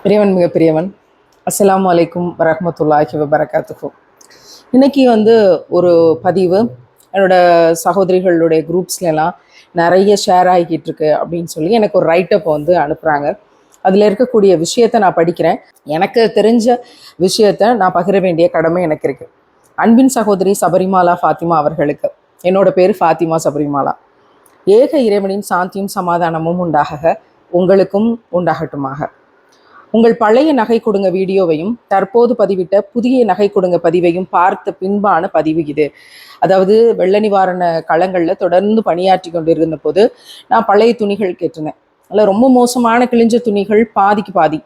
பெரியவன் மிக பிரியவன். அஸ்லாம் வலைக்கும் வரமத்துல்லாஹி வபரகாத்துஹு. இன்றைக்கி வந்து ஒரு பதிவு. என்னோட சகோதரிகளுடைய குரூப்ஸ்லாம் நிறைய ஷேர் ஆகிக்கிட்டு இருக்கு அப்படின்னு சொல்லி எனக்கு ஒரு ரைட்டப் வந்து அனுப்புகிறாங்க அதில் இருக்கக்கூடிய விஷயத்தை நான் படிக்கிறேன். எனக்கு தெரிஞ்ச விஷயத்தை நான் பகிர வேண்டிய கடமை எனக்கு இருக்குது அன்பின் சகோதரி சபரிமாலா ஃபாத்திமா அவர்களுக்கு. என்னோட பேர் ஃபாத்திமா சபரிமாலா. ஏக இறைவனின் சாந்தியும் சமாதானமும் உண்டாக உங்களுக்கும் உண்டாகட்டுமாக. உங்கள் பழைய நகை கொடுங்க வீடியோவையும் தற்போது பதிவிட்ட புதிய நகை கொடுங்க பதிவையும் பார்த்த பின்பான பதிவு இது. அதாவது வெள்ள நிவாரண களங்களில் தொடர்ந்து பணியாற்றி கொண்டிருந்த போது நான் பழைய துணிகள் கேட்டிருந்தேன். அதில் ரொம்ப மோசமான கிழிஞ்ச துணிகள் பாதிக்கு பாதி.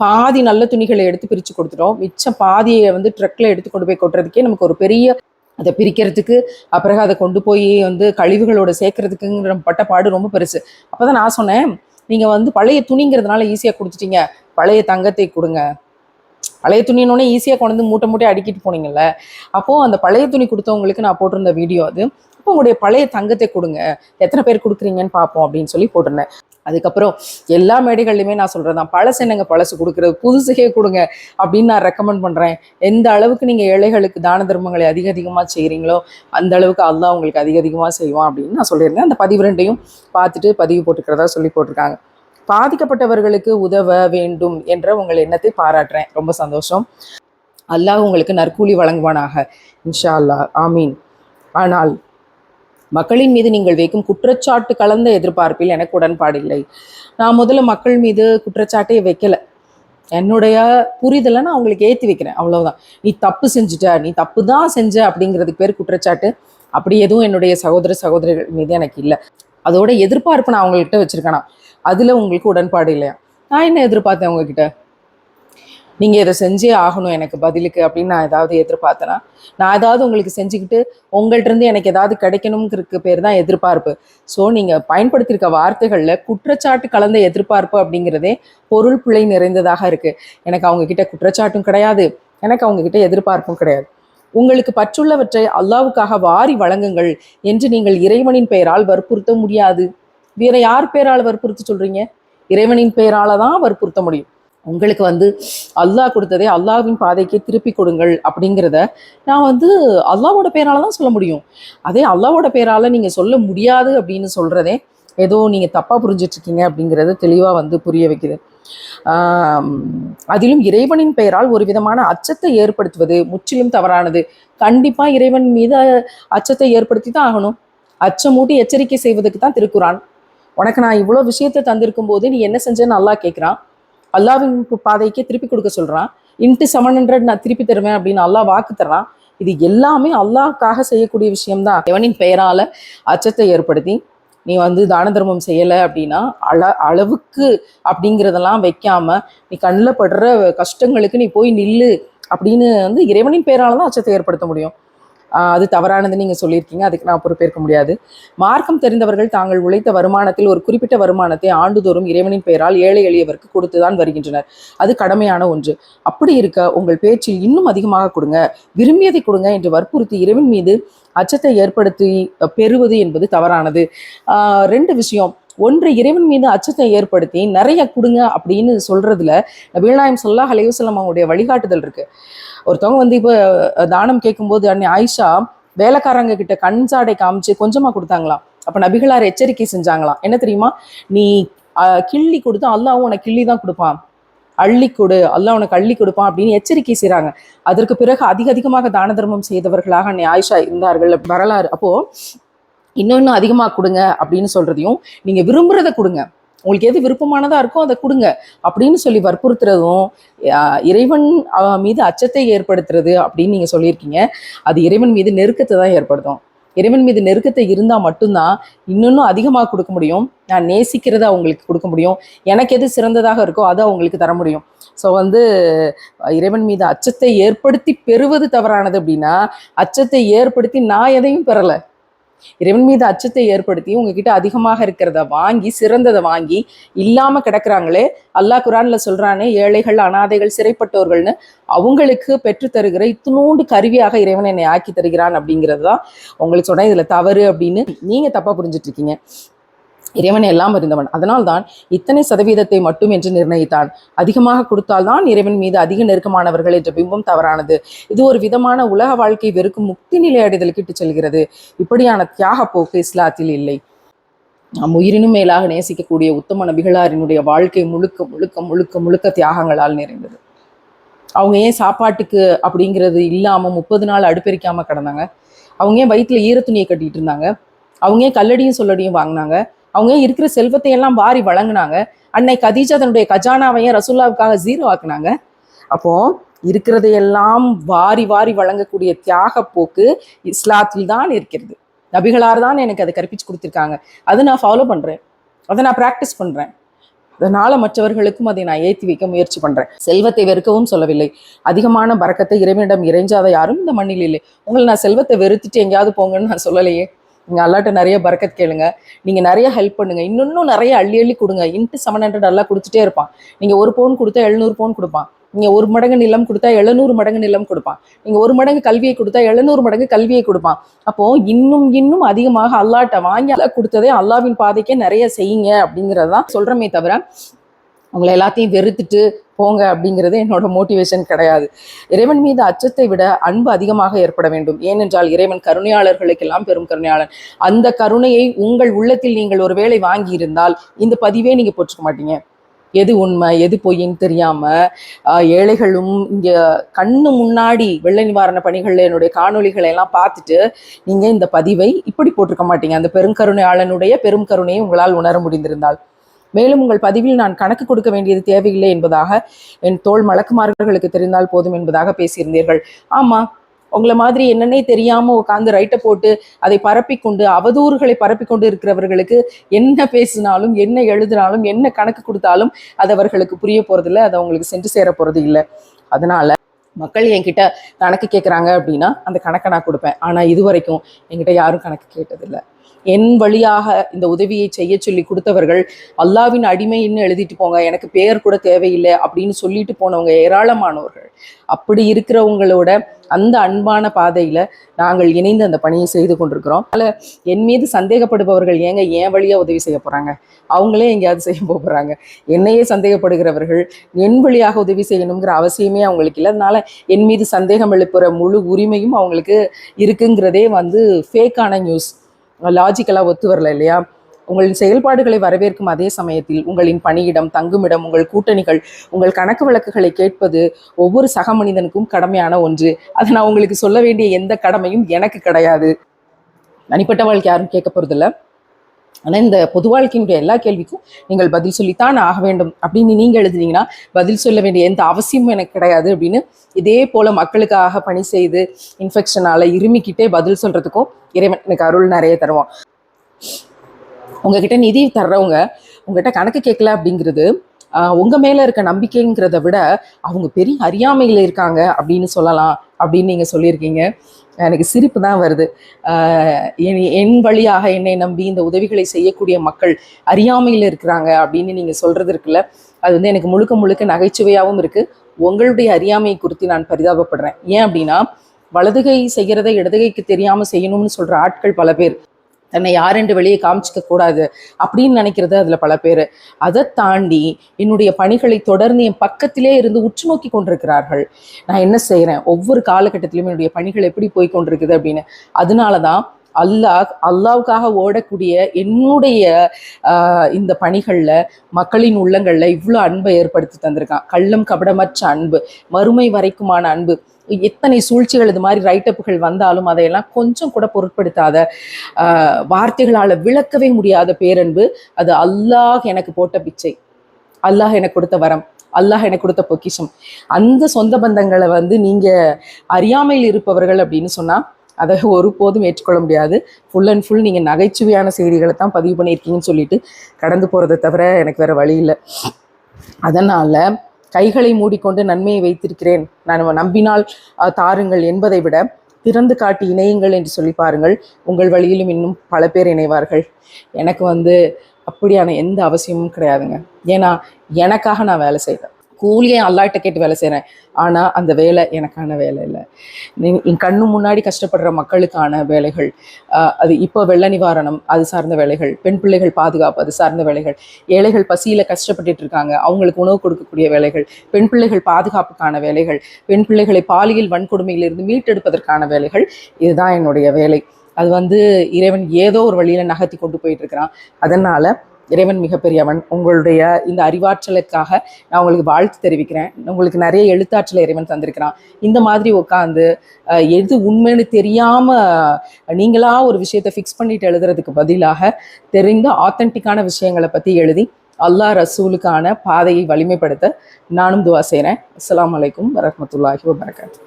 பாதி நல்ல துணிகளை எடுத்து பிரித்து கொடுத்துட்டோம். மிச்சம் பாதியை வந்து ட்ரக்கில் எடுத்து கொண்டு போய் கொட்டுறதுக்கே நமக்கு ஒரு பெரிய அதை பிரிக்கிறதுக்கு அப்புறம் அதை கொண்டு போய் வந்து கழிவுகளோட சேர்க்கறதுக்குங்கிற பட்ட பாடு ரொம்ப பெருசு. அப்போ தான் நான் சொன்னேன் நீங்கள் வந்து பழைய துணிங்கிறதுனால ஈஸியாக கொடுத்துட்டீங்க. பழைய தங்கத்தை கொடுங்க. பழைய துணினோடனே ஈஸியாக கொண்டு வந்து மூட்டை மூட்டை அடிக்கிட்டு போனீங்கல்ல? அப்போது அந்த பழைய துணி கொடுத்தவங்களுக்கு நான் போட்டிருந்த வீடியோ அது. அப்போ உங்களுடைய பழைய தங்கத்தை கொடுங்க. எத்தனை பேர் கொடுக்குறீங்கன்னு பார்ப்போம் அப்படின்னு சொல்லி போட்டிருந்தேன். அதுக்கப்புறம் எல்லா மேடைகள்லையுமே நான் சொல்கிறது தான் பழசு என்னங்க பழசு கொடுக்குறது? புதுசுகே கொடுங்க அப்படின்னு நான் ரெக்கமெண்ட் பண்ணுறேன் எந்த அளவுக்கு நீங்கள் ஏழைகளுக்கு தான தர்மங்களை அதிக அதிகமாக செய்கிறீங்களோ அந்த அளவுக்கு அதுதான் உங்களுக்கு அதிக அதிகமாக செய்வான் அப்படின்னு நான் சொல்லியிருந்தேன். அந்த பதிவு ரெண்டையும் பார்த்துட்டு பதிவு போட்டுக்கிறதா சொல்லி போட்டிருக்காங்க. பாதிக்கப்பட்டவர்களுக்கு உதவ வேண்டும் என்ற உங்கள் எண்ணத்தை பாராட்டுறேன். ரொம்ப சந்தோஷம். அல்லாஹ் உங்களுக்கு நற்கூலி வழங்குவானாக. இன்ஷா அல்லாஹ் ஆமீன். ஆனால் மக்களின் மீது நீங்கள் வைக்கும் குற்றச்சாட்டு கலந்த எதிர்பார்ப்பில் எனக்கு உடன்பாடில்லை நான் முதல்ல மக்கள் மீது குற்றச்சாட்டே வைக்கலை. என்னுடைய புரிதலை நான் அவங்களுக்கு ஏற்றி வைக்கிறேன். அவ்வளவுதான். நீ தப்பு செஞ்சுட்ட நீ தப்பு தான் செஞ்ச அப்படிங்கிறதுக்கு பேர் குற்றச்சாட்டு. அப்படி எதுவும் என்னுடைய சகோதர சகோதரிகள் மீது எனக்கு இல்லை. அதோட எதிர்பார்ப்பு நான் அவங்கள்ட்ட வச்சிருக்கேனா? அதில் உங்களுக்கு உடன்பாடு இல்லையா? நான் என்ன எதிர்பார்த்தேன் உங்ககிட்ட? நீங்கள் இதை செஞ்சே ஆகணும் எனக்கு பதிலுக்கு அப்படின்னு நான் ஏதாவது எதிர்பார்த்தேனா? நான் ஏதாவது உங்களுக்கு செஞ்சுக்கிட்டு உங்கள்கிட்ட இருந்து எனக்கு ஏதாவது கிடைக்கணுங்கிறதுக்கு பேர் தான் எதிர்பார்ப்பு. ஸோ நீங்கள் பயன்படுத்தியிருக்க வார்த்தைகளில் குற்றச்சாட்டு கலந்த எதிர்பார்ப்பு அப்படிங்கிறதே பொருள் பிழை நிறைந்ததாக இருக்கு. எனக்கு அவங்கக்கிட்ட குற்றச்சாட்டும் கிடையாது. எனக்கு அவங்க கிட்ட எதிர்பார்ப்பும் கிடையாது. உங்களுக்கு பற்றுள்ளவற்றை அல்லாவுக்காக வாரி வழங்குங்கள் என்று நீங்கள் இறைவனின் பெயரால் வற்புறுத்த முடியாது. வேற யார் பெயரால் வற்புறுத்தி சொல்றீங்க? இறைவனின் பெயரால தான் வற்புறுத்த முடியும். உங்களுக்கு வந்து அல்லாஹ் கொடுத்ததே அல்லாஹ்வின் பாதைக்கே திருப்பி கொடுங்கள் அப்படிங்கிறத நான் வந்து அல்லாவோட பேரால தான் சொல்ல முடியும். அதே அல்லாவோட பேரால நீங்க சொல்ல முடியாது அப்படின்னு சொல்றதே ஏதோ நீங்க தப்பா புரிஞ்சிட்டு இருக்கீங்க அப்படிங்கிறது தெளிவா வந்து புரிய வைக்குது. அதிலும் இறைவனின் பெயரால் ஒரு விதமான அச்சத்தை ஏற்படுத்துவது முற்றிலும் தவறானது. கண்டிப்பா இறைவன் மீது அச்சத்தை ஏற்படுத்தி தான் ஆகணும். அச்சமூட்டி எச்சரிக்கை செய்வதற்கு தான் திருக்குறான். உனக்கு நான் இவ்வளோ விஷயத்தை தந்திருக்கும் போது நீ என்ன செஞ்சேன்னு அல்லாஹ் கேட்குறான் அல்லாவின் பாதைக்கே திருப்பி கொடுக்க சொல்கிறான் இன்ட்டு செவன் ஹண்ட்ரட் நான் திருப்பி தருவேன் அப்படின்னு அல்லாஹ் வாக்கு தர்றான். இது எல்லாமே அல்லாஹ்க்காக செய்யக்கூடிய விஷயம்தான். தேவனின் பெயரால் அச்சத்தை ஏற்படுத்தி நீ வந்து தான தர்மம் செய்யலை அப்படின்னா அள அளவுக்கு அப்படிங்கிறதெல்லாம் வைக்காம நீ கண்ணில் படுற கஷ்டங்களுக்கு நீ போய் நில்லு அப்படின்னு வந்து இறைவனின் பெயரால் தான் அச்சத்தை ஏற்படுத்த முடியும். அது தவறானது நீங்கள் சொல்லியிருக்கீங்க. அதுக்கு நான் பொறுப்பேற்க முடியாது. மார்க்கம் தெரிந்தவர்கள் தாங்கள் உழைத்த வருமானத்தில் ஒரு குறிப்பிட்ட வருமானத்தை ஆண்டுதோறும் இறைவனின் பெயரால் ஏழை எளியவருக்கு கொடுத்துதான் வருகின்றனர். அது கடமையான ஒன்று. அப்படி இருக்க உங்கள் பேச்சில் இன்னும் அதிகமாக கொடுங்க. விரும்பியதை கொடுங்க என்று வற்புறுத்தி இறைவன் மீது அச்சத்தை ஏற்படுத்தி பெறுவது என்பது தவறானது. ரெண்டு விஷயம். ஒன்று இறைவன் மீது அச்சத்தை ஏற்படுத்தி நிறைய கொடுங்க அப்படின்னு சொல்றதுல நபீனாயம் சொல்லாஹ் அலையுசல்லம் அவங்களுடைய வழிகாட்டுதல் இருக்கு. ஒருத்தவங்க வந்து இப்போ தானம் கேட்கும்போது அன்னை ஆயிஷா வேலைக்காரங்க கிட்ட கண் சாடை காமிச்சு கொஞ்சமா கொடுத்தாங்களாம். அப்ப நபிகளார் எச்சரிக்கை செஞ்சாங்களாம். என்ன தெரியுமா? நீ கிள்ளி கொடுத்தா அல்லாவும் உனக்கு கிள்ளி தான் கொடுப்பான். அள்ளி கொடு அல்லாஹ் உனக்கு அள்ளி கொடுப்பான் அப்படின்னு எச்சரிக்கை செய்கிறாங்க அதற்கு பிறகு அதிக அதிகமாக தான தர்மம் செய்தவர்களாக அன்னை ஆயிஷா இருந்தார்கள் வரலாறு. அப்போ இன்னும் இன்னும் அதிகமாக கொடுங்க அப்படின்னு சொல்றதையும் நீங்கள் விரும்புகிறத கொடுங்க. உங்களுக்கு எது விருப்பமானதாக இருக்கோ அதை கொடுங்க அப்படின்னு சொல்லி வற்புறுத்துறதும் இறைவன் மீது அச்சத்தை ஏற்படுத்துறது அப்படின்னு நீங்கள் சொல்லியிருக்கீங்க. அது இறைவன் மீது நெருக்கத்தை தான் ஏற்படுத்தும். இறைவன் மீது நெருக்கத்தை இருந்தால் மட்டும்தான் இன்னொன்னும் அதிகமாக கொடுக்க முடியும். நான் நேசிக்கிறத அவங்களுக்கு கொடுக்க முடியும். எனக்கு எது சிறந்ததாக இருக்கோ அதை அவங்களுக்கு தர முடியும். ஸோ வந்து இறைவன் மீது அச்சத்தை ஏற்படுத்தி பெறுவது தவறானது அப்படின்னா அச்சத்தை ஏற்படுத்தி நான் எதையும் பெறலை. இறைவன் மீது அச்சத்தை ஏற்படுத்தி உங்ககிட்ட அதிகமாக இருக்கிறத வாங்கி சிறந்ததை வாங்கி இல்லாம கிடக்குறாங்களே. அல்லாஹ் குரான்ல சொல்றானே ஏழைகள் அனாதைகள் சிறைப்பட்டோர்கள்னு அவங்களுக்கு பெற்று தருகிற இத்தினோண்டு கருவியாக இறைவன் என்னை ஆக்கி தருகிறான் அப்படிங்கிறது தான் உங்களுக்கு சொன்னேன். இதுல தவறு அப்படின்னு நீங்க தப்பா புரிஞ்சிட்டு இருக்கீங்க இறைவன் எல்லாம் அறிந்தவன். அதனால்தான் இத்தனை சதவீதத்தை மட்டும் என்று நிர்ணயித்தான். அதிகமாக கொடுத்தால்தான் இறைவன் மீது அதிக நெருக்கமானவர்கள் என்ற பிம்பம் தவறானது. இது ஒரு விதமான உலக வாழ்க்கை வெறுக்கும் முக்தி நிலை அடைதலுக்கு இட்டு செல்கிறது. இப்படியான தியாக போக்கு இஸ்லாத்தில் இல்லை. நம் உயிரினும் மேலாக நேசிக்கக்கூடிய உத்தம நபிகளாரினுடைய வாழ்க்கை முழுக்க முழுக்க முழுக்க முழுக்க தியாகங்களால் நிறைந்தது. அவங்க ஏன் சாப்பாட்டுக்கு அப்படிங்கிறது இல்லாமல் முப்பது நாள் அடுப்பெரிக்காமல் கிடந்தாங்க? அவங்க ஏன் வயிற்றுல ஈரத்துணியை கட்டிட்டு இருந்தாங்க? அவங்க ஏன் கல்லடியும் சொல்லடியும் வாங்கினாங்க? அவங்க இருக்கிற செல்வத்தை எல்லாம் வாரி வழங்கினாங்க? அன்னை கதீஜா தன்னுடைய கஜானாவையும் ரசூல்லாவுக்காக ஜீரோ ஆக்குனாங்க அப்போ இருக்கிறதையெல்லாம் வாரி வாரி வழங்கக்கூடிய தியாக போக்கு இஸ்லாத்தில் தான் இருக்கிறது. நபிகளார் தான் எனக்கு அதை கற்பிச்சு கொடுத்துருக்காங்க. அதை நான் ஃபாலோ பண்றேன். அதை நான் ப்ராக்டிஸ் பண்றேன். அதனால மற்றவர்களுக்கும் அதை நான் ஏற்றி வைக்க முயற்சி பண்றேன். செல்வத்தை வெறுக்கவும் சொல்லவில்லை. அதிகமான பறக்கத்தை இறைவனிடம் இறைஞ்சாத யாரும் இந்த மண்ணில் இல்லை. உங்களை நான் செல்வத்தை வெறுத்துட்டு எங்கேயாவது போங்கன்னு நான் சொல்லலையே. நீங்கள் அல்லாட்ட நிறைய பறக்கத் கேளுங்க. நீங்கள் நிறைய ஹெல்ப் பண்ணுங்க. இன்னும் நிறைய அள்ளி அள்ளி கொடுங்க. இன்ட்டு செவன் ஹண்ட்ரட் எல்லாம் கொடுத்துட்டே இருப்பான். நீங்கள் ஒரு பவுன் கொடுத்தா எழுநூறு பவுன் கொடுப்பான். நீங்கள் ஒரு மடங்கு நிலம் கொடுத்தா எழுநூறு மடங்கு நிலம் கொடுப்பான். நீங்கள் ஒரு மடங்கு கல்வியை கொடுத்தா எழுநூறு மடங்கு கல்வியை கொடுப்பான். அப்போ இன்னும் இன்னும் அதிகமாக அல்லாட்ட வாங்கி அல்லாஹ் கொடுத்ததே அல்லாவின் பாதைக்கே நிறைய செய்யுங்க அப்படிங்கறதுதான் சொல்கிறமே தவிர உங்களை எல்லாத்தையும் வெறுத்துட்டு போங்க அப்படிங்கிறது என்னோட மோட்டிவேஷன் கிடையாது. இறைவன் மீது அச்சத்தை விட அன்பு அதிகமாக ஏற்பட வேண்டும். ஏனென்றால் இறைவன் கருணையாளர்களுக்கெல்லாம் பெரும் கருணையாளன். அந்த கருணையை உங்கள் உள்ளத்தில் நீங்கள் ஒருவேளை வேளை வாங்கியிருந்தால் இந்த பதிவே நீங்க போட்டுக்க மாட்டீங்க. எது உண்மை எது பொய்ன்னு தெரியாம ஏழைகளும் இங்க கண்ணு முன்னாடி வெள்ள நிவாரண பணிகள்ல என்னுடைய காணொளிகளை எல்லாம் பார்த்துட்டு நீங்க இந்த பதிவை இப்படி போட்டிருக்க மாட்டீங்க. அந்த பெருங்கருணையாளனுடைய பெரும் கருணையை உங்களால் உணர முடிந்திருந்தால். மேலும் உங்கள் பதிவில் நான் கணக்கு கொடுக்க வேண்டியது தேவையில்லை என்பதாக என் தோல் மலக்குமார்களுக்கு தெரிந்தால் போதும் என்பதாக பேசியிருந்தீர்கள். ஆமா உங்களை மாதிரி என்னன்னே தெரியாம உட்காந்து ரைட்டை போட்டு அதை பரப்பிக்கொண்டு அவதூறுகளை பரப்பிக்கொண்டு இருக்கிறவர்களுக்கு என்ன பேசினாலும் என்ன எழுதினாலும் என்ன கணக்கு கொடுத்தாலும் அது அவர்களுக்கு புரிய இல்லை அது அவங்களுக்கு சென்று சேர போறது இல்லை. அதனால மக்கள் என்கிட்ட கணக்கு கேட்குறாங்க அப்படின்னா அந்த கணக்கை நான் கொடுப்பேன். ஆனால் இது வரைக்கும் என்கிட்ட யாரும் கணக்கு கேட்டதில்லை. என் வழியாக இந்த உதவியை செய்ய சொல்லி கொடுத்தவர்கள் அல்லாவின் அடிமைன்னு எழுதிட்டு போங்க எனக்கு பேர் கூட தேவையில்லை அப்படின்னு சொல்லிட்டு போனவங்க ஏராளமானவர்கள். அப்படி இருக்கிறவங்களோட அந்த அன்பான பாதையில நாங்கள் இணைந்து அந்த பணியை செய்து கொண்டிருக்கிறோம். அதில் என் மீது சந்தேகப்படுபவர்கள் ஏங்க என் வழியாக உதவி செய்ய போகிறாங்க அவங்களே எங்கேயாவது செய்ய போகிறாங்க என்னையே சந்தேகப்படுகிறவர்கள் என் வழியாக உதவி செய்யணுங்கிற அவசியமே அவங்களுக்கு இல்லை. அதனால என் மீது சந்தேகம் எழுப்புற முழு உரிமையும் அவங்களுக்கு இருக்குங்கிறதே வந்து ஃபேக்கான நியூஸ் லாஜிக்கலாக ஒத்து வரல இல்லையா? உங்களின் செயல்பாடுகளை வரவேற்கும் அதே சமயத்தில் உங்களின் பணியிடம் தங்குமிடம் உங்கள் கூட்டணிகள் உங்கள் கணக்கு வழக்குகளை கேட்பது ஒவ்வொரு சக மனிதனுக்கும் கடமையான ஒன்று. அதை நான் உங்களுக்கு சொல்ல வேண்டிய எந்த கடமையும் எனக்கு கிடையாது. தனிப்பட்ட வாழ்க்கை யாரும் கேட்க போறதில்ல. ஆனால் இந்த பொது வாழ்க்கையினுடைய எல்லா கேள்விக்கும் நீங்கள் பதில் சொல்லித்தான் ஆக வேண்டும். அப்படின்னு நீங்கள் எழுதுனீங்கன்னா பதில் சொல்ல வேண்டிய எந்த அவசியமும் எனக்கு கிடையாது அப்படின்னு இதே போல மக்களுக்காக பணி செய்து இன்ஃபெக்ஷனால இருமிக்கிட்டே பதில் சொல்றதுக்கும் இறைவன் எனக்கு அருள் நிறைய தருவான். உங்ககிட்ட நிதி தர்றவங்க உங்ககிட்ட கணக்கு கேட்கல அப்படிங்கிறது உங்க மேல இருக்க நம்பிக்கைங்கிறத விட அவங்க பெரிய அறியாமையில இருக்காங்க அப்படின்னு சொல்லலாம் அப்படின்னு நீங்க சொல்லியிருக்கீங்க. எனக்கு சிரிப்பு தான் வருது. என்- என் வழியாக என்னை நம்பி இந்த உதவிகளை செய்யக்கூடிய மக்கள் அறியாமையில் இருக்கிறாங்க அப்படின்னு நீங்கள் சொல்கிறது இருக்குல்ல? அது வந்து எனக்கு முழுக்க முழுக்க நகைச்சுவையாகவும் இருக்குது உங்களுடைய அறியாமை குறித்து நான் பரிதாபப்படுறேன். ஏன் அப்படின்னா வலதுகை செய்கிறத இடதுகைக்கு தெரியாமல் செய்யணும்னு சொல்கிற ஆட்கள் பல பேர். தன்னை யாரென்று வெளியே காமிச்சிக்க கூடாது அப்படின்னு நினைக்கிறது அதுல பல பேர். அதை தாண்டி என்னுடைய பணிகளை தொடர்ந்து என் பக்கத்திலே இருந்து உற்று நோக்கி கொண்டிருக்கிறார்கள். நான் என்ன செய்கிறேன் ஒவ்வொரு காலகட்டத்திலும் என்னுடைய பணிகள் எப்படி போய் கொண்டிருக்குது அப்படின்னு. அதனாலதான் அல்லாஹ் அல்லாவுக்காக ஓடக்கூடிய என்னுடைய ஆஹ், இந்த பணிகள்ல மக்களின் உள்ளங்கள்ல இவ்வளோ அன்பை ஏற்படுத்தி தந்திருக்கான். கள்ளம் கபடமற்ற அன்பு மறுமை வரைக்குமான அன்பு. எத்தனை சூழ்ச்சிகள் இது மாதிரி ரைட்டப்புகள் வந்தாலும் அதையெல்லாம் கொஞ்சம் கூட பொருட்படுத்தாத வார்த்தைகளால் விளக்கவே முடியாத பேரன்பு அது அல்லாஹ் எனக்கு போட்ட பிச்சை. அல்லாஹ் எனக்கு கொடுத்த வரம். அல்லாஹ் எனக்கு கொடுத்த பொக்கிஷம். அந்த சொந்த பந்தங்களை வந்து நீங்கள் அறியாமையில் இருப்பவர்கள் அப்படின்னு சொன்னால் அதை ஒருபோதும் ஏற்றுக்கொள்ள முடியாது. ஃபுல் அண்ட் ஃபுல் நீங்கள் நகைச்சுவையான செய்திகளை தான் பதிவு பண்ணியிருக்கீங்கன்னு சொல்லிட்டு கடந்து போகிறத தவிர எனக்கு வேறு வழி இல்லை. அதனால் கைகளை மூடிக்கொண்டு நன்மையை வைத்திருக்கிறேன். நான் நம்பினால் தாருங்கள் என்பதை விட திறந்து காட்டி இணையுங்கள் என்று சொல்லி பாருங்கள். உங்கள் வழியிலும் இன்னும் பல பேர் இணைவார்கள். எனக்கு வந்து அப்படியான எந்த அவசியமும் கிடையாதுங்க. ஏன்னா எனக்காக நான் வேலை செய்தேன். கூலியை அல்லாட்ட கேட்டு வேலை செய்கிறேன் ஆனால் அந்த வேலை எனக்கான வேலை இல்லை. என் கண்ணு முன்னாடி கஷ்டப்படுற மக்களுக்கான வேலைகள் அது இப்போ வெள்ள நிவாரணம் அது சார்ந்த வேலைகள் பெண் பிள்ளைகள் பாதுகாப்பு அது சார்ந்த வேலைகள் ஏழைகள் பசியில் கஷ்டப்பட்டுட்டு இருக்காங்க அவங்களுக்கு உணவு கொடுக்கக்கூடிய வேலைகள் பெண் பிள்ளைகள் பாதுகாப்புக்கான வேலைகள் பெண் பிள்ளைகளை பாலியல் வன்கொடுமையிலிருந்து மீட்டெடுப்பதற்கான வேலைகள் இதுதான் என்னுடைய வேலை. அது வந்து இறைவன் ஏதோ ஒரு வழியில் நகர்த்தி கொண்டு போயிட்டு இருக்கிறான். அதனால இறைவன் மிகப்பெரியவன். உங்களுடைய இந்த அறிவாற்றலுக்காக நான் உங்களுக்கு வாழ்த்து தெரிவிக்கிறேன். உங்களுக்கு நிறைய எழுத்தாற்றலை இறைவன் தந்திருக்கிறான். இந்த மாதிரி உட்காந்து எது உண்மைன்னு தெரியாம நீங்களா ஒரு விஷயத்தை ஃபிக்ஸ் பண்ணிட்டு எழுதுறதுக்கு பதிலாக தெரிந்த ஆத்தென்டிக்கான விஷயங்களை பத்தி எழுதி அல்லாஹ் ரசூலுக்கான பாதையை வலிமைப்படுத்த நானும் துவா செய்கிறேன் அஸ்லாம் வலைக்கும் வரமத்துல்லாஹி வபரகாத்து.